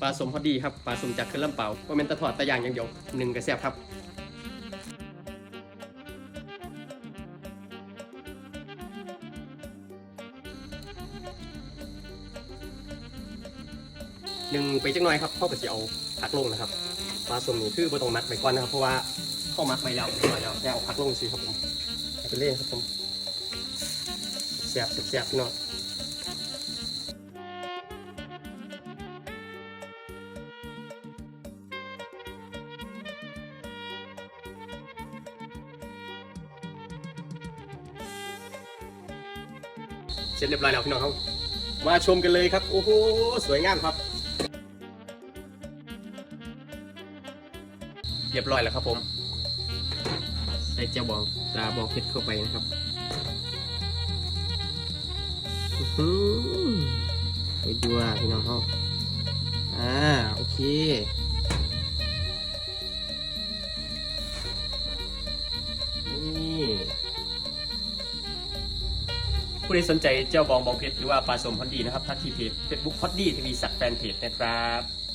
ปลาสมพอดีครับปลาสมจากขึ้นลำเปาว่าเป็นตะถอดตะยางอย่างเดียวหนึ่งกระแซบครับหนึ่งไปจักหน่อยครับเข้ากับจะเอาผักลงนะครับปลาสมนี่คือบ่ต้องมักไปก่อนนะครับ เพราะว่าเข้ามักไปแล้วเรียบร้อยแล้วแค่เอาผักลงสิครับผมไปเล่นครับผมแซ่บแซ่บเนาะ เสร็จเรียบร้อยแล้วพี่น้องครับมาชมกันเลยครับ โอ้โห สวยงามครับ เรียบร้อยแล้วครับผม ใส่เจียวบองปลาบองเผ็ดเข้าไปนะครับไปดูอะพี่น้องเขาอ่า โอเค ผู้ใดสนใจเจ้าบองบองเพชรหรือว่าปลาสมพอดีนะครับทักที่เพจเฟซบุ๊กพอดดี้ทีวีสักแฟนเพจนะครับ